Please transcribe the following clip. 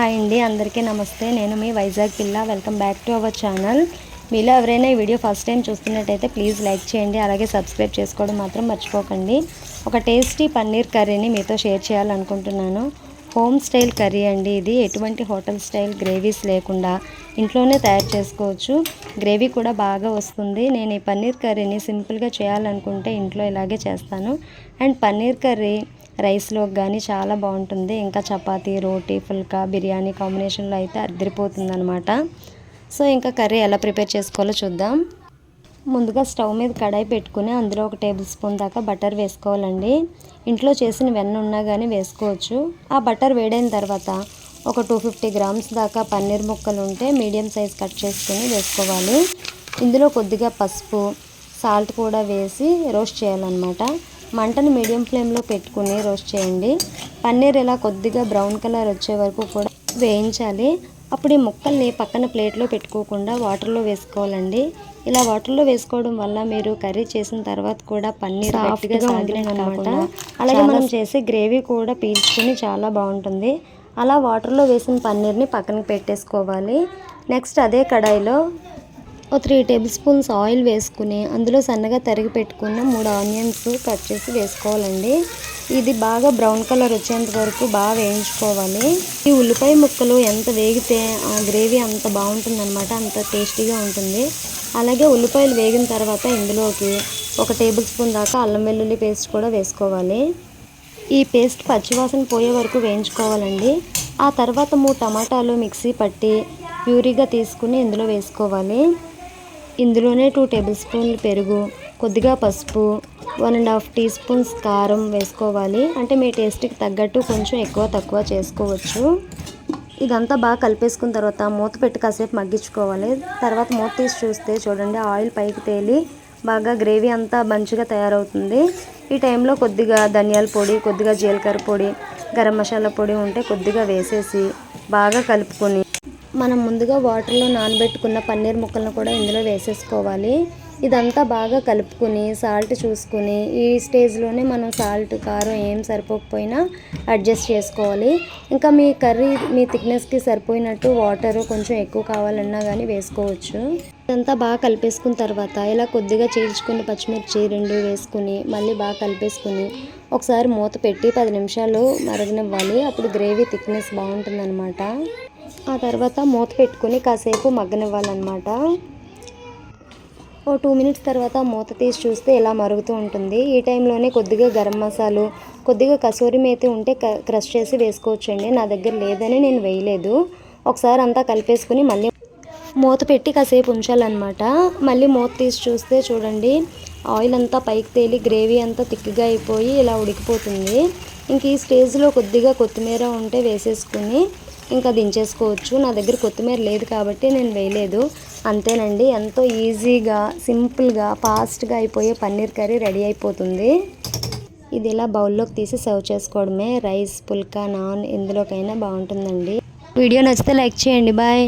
Hi అండి అందరికీ నమస్తే. నేను మీ వైజాగ్ పిల్ల. Welcome back to our channel మీలో ఎవరైనా ఈ వీడియో ఫస్ట్ టైం చూస్తున్నట్టయితే ప్లీజ్ లైక్ చేయండి అలాగే సబ్స్క్రైబ్ చేసుకోవడం మాత్రం మర్చిపోకండి. ఒక టేస్టీ పన్నీర్ కర్రీని మీతో షేర్ చేయాలనుకుంటున్నాను. హోమ్ స్టైల్ కర్రీ అండి ఇది. ఎటువంటి హోటల్ స్టైల్ గ్రేవీస్ లేకుండా ఇంట్లోనే తయారు చేసుకోవచ్చు. గ్రేవీ కూడా బాగా వస్తుంది. నేను ఈ పన్నీర్ కర్రీని సింపుల్గా చేయాలనుకుంటే ఇంట్లో ఇలాగే చేస్తాను. అండ్ పన్నీర్ కర్రీ రైస్లోకి కానీ చాలా బాగుంటుంది. ఇంకా చపాతీ రోటీ ఫుల్కా బిర్యానీ కాంబినేషన్లో అయితే అద్దరిపోతుంది అనమాట సో ఇంకా కర్రీ ఎలా ప్రిపేర్ చేసుకోవాలో చూద్దాం. ముందుగా స్టవ్ మీద కడాయి పెట్టుకుని అందులో ఒక టేబుల్ స్పూన్ దాకా బటర్ వేసుకోవాలండి. ఇంట్లో చేసిన వెన్న ఉన్నా కానీ వేసుకోవచ్చు. ఆ బటర్ వేడైన తర్వాత ఒక టూ ఫిఫ్టీ గ్రామ్స్ దాకా పన్నీర్ ముక్కలు ఉంటే మీడియం సైజ్ కట్ చేసుకుని వేసుకోవాలి. ఇందులో కొద్దిగా పసుపు సాల్ట్ కూడా వేసి రోస్ట్ చేయాలన్నమాట. మంటను మీడియం ఫ్లేమ్లో పెట్టుకుని రోస్ట్ చేయండి. పన్నీర్ ఇలా కొద్దిగా బ్రౌన్ కలర్ వచ్చే వరకు కూడా వేయించాలి. అప్పుడు ఈ ముక్కల్ని పక్కన ప్లేట్లో పెట్టుకోకుండా వాటర్లో వేసుకోవాలండి. ఇలా వాటర్లో వేసుకోవడం వల్ల మీరు కర్రీ చేసిన తర్వాత కూడా పన్నీర్ సాఫ్ట్గా అనమాట అలాగే మనం చేసే గ్రేవీ కూడా పీల్చుకుని చాలా బాగుంటుంది. అలా వాటర్లో వేసిన పన్నీర్ని పక్కన పెట్టేసుకోవాలి. నెక్స్ట్ అదే కడాయిలో ఓ త్రీ టేబుల్ స్పూన్స్ ఆయిల్ వేసుకుని అందులో సన్నగా తరిగి పెట్టుకున్న మూడు ఆనియన్స్ కట్ చేసి వేసుకోవాలండి. ఇది బాగా బ్రౌన్ కలర్ వచ్చేంత వరకు బాగా వేయించుకోవాలి. ఈ ఉల్లిపాయ ముక్కలు ఎంత వేగితే ఆ గ్రేవీ అంత బాగుంటుంది అనమాట అంత టేస్టీగా ఉంటుంది. అలాగే ఉల్లిపాయలు వేగిన తర్వాత ఇందులోకి ఒక టేబుల్ స్పూన్ దాకా అల్లం వెల్లుల్లి పేస్ట్ కూడా వేసుకోవాలి. ఈ పేస్ట్ పచ్చివాసన పోయే వరకు వేయించుకోవాలండి. ఆ తర్వాత మూడు టమాటాలు మిక్సీ పట్టి ప్యూరీగా తీసుకుని ఇందులో వేసుకోవాలి. ఇందులోనే టూ టేబుల్ స్పూన్లు పెరుగు కొద్దిగా పసుపు one and half tea spoons కారం వేసుకోవాలి. అంటే మీ టేస్ట్కి తగ్గట్టు కొంచెం ఎక్కువ తక్కువ చేసుకోవచ్చు. ఇదంతా బాగా కలిపేసుకున్న తర్వాత మూత పెట్టి కాసేపు మగ్గించుకోవాలి. తర్వాత మూత తీసి చూస్తే చూడండి ఆయిల్ పైకి తేలి బాగా గ్రేవీ అంతా మంచిగా తయారవుతుంది. ఈ టైంలో కొద్దిగా ధనియాల పొడి కొద్దిగా జీలకర్ర పొడి గరం మసాలా పొడి ఉంటే కొద్దిగా వేసేసి బాగా కలుపుకొని మనం ముందుగా వాటర్లో నానబెట్టుకున్న పన్నీర్ ముక్కలను కూడా ఇందులో వేసేసుకోవాలి. ఇదంతా బాగా కలుపుకొని సాల్ట్ చూసుకుని ఈ స్టేజ్లోనే మనం సాల్ట్ కారం ఏం సరిపోకపోయినా అడ్జస్ట్ చేసుకోవాలి. ఇంకా మీ కర్రీ మీ థిక్నెస్కి సరిపోయినట్టు వాటర్ కొంచెం ఎక్కువ కావాలన్నా కానీ వేసుకోవచ్చు. ఇదంతా బాగా కలిపేసుకున్న తర్వాత ఇలా కొద్దిగా చీల్చుకుని పచ్చిమిర్చి రెండు వేసుకుని మళ్ళీ బాగా కలిపేసుకుని ఒకసారి మూత పెట్టి పది నిమిషాలు మరగనివ్వాలి. అప్పుడు గ్రేవీ థిక్నెస్ బాగుంటుందన్నమాట. ఆ తర్వాత మూత పెట్టుకుని కాసేపు మగ్గనివ్వాలన్నమాట. ఓ టూ మినిట్స్ తర్వాత మూత తీసి చూస్తే ఇలా మరుగుతూ ఉంటుంది. ఈ టైంలోనే కొద్దిగా గరం మసాలు కొద్దిగా కసూరి మేతి ఉంటే క్రష్ చేసి వేసుకోవచ్చండి. నా దగ్గర లేదని నేను వేయలేదు. ఒకసారి అంతా కలిపేసుకుని మళ్ళీ మూత పెట్టి కాసేపు ఉంచాలన్నమాట. మళ్ళీ మూత తీసి చూస్తే చూడండి ఆయిల్ అంతా పైకి తేలి గ్రేవీ అంతా తిక్గా అయిపోయి ఇలా ఉడికిపోతుంది. ఇంక ఈ స్టేజ్లో కొద్దిగా కొత్తిమీర ఉంటే వేసేసుకుని ఇంకా దించేసుకోవచ్చు. నా దగ్గర కొత్తిమీర లేదు కాబట్టి నేను వేయలేదు. అంతేనండి. ఎంతో ఈజీగా సింపుల్గా ఫాస్ట్గా అయిపోయే పన్నీర్ కర్రీ రెడీ అయిపోతుంది. ఇది ఇలా బౌల్లోకి తీసి సర్వ్ చేసుకోవడమే. రైస్ పుల్కా నాన్ ఎందులోకైనా బాగుంటుందండి. వీడియో నచ్చితే లైక్ చేయండి. బాయ్.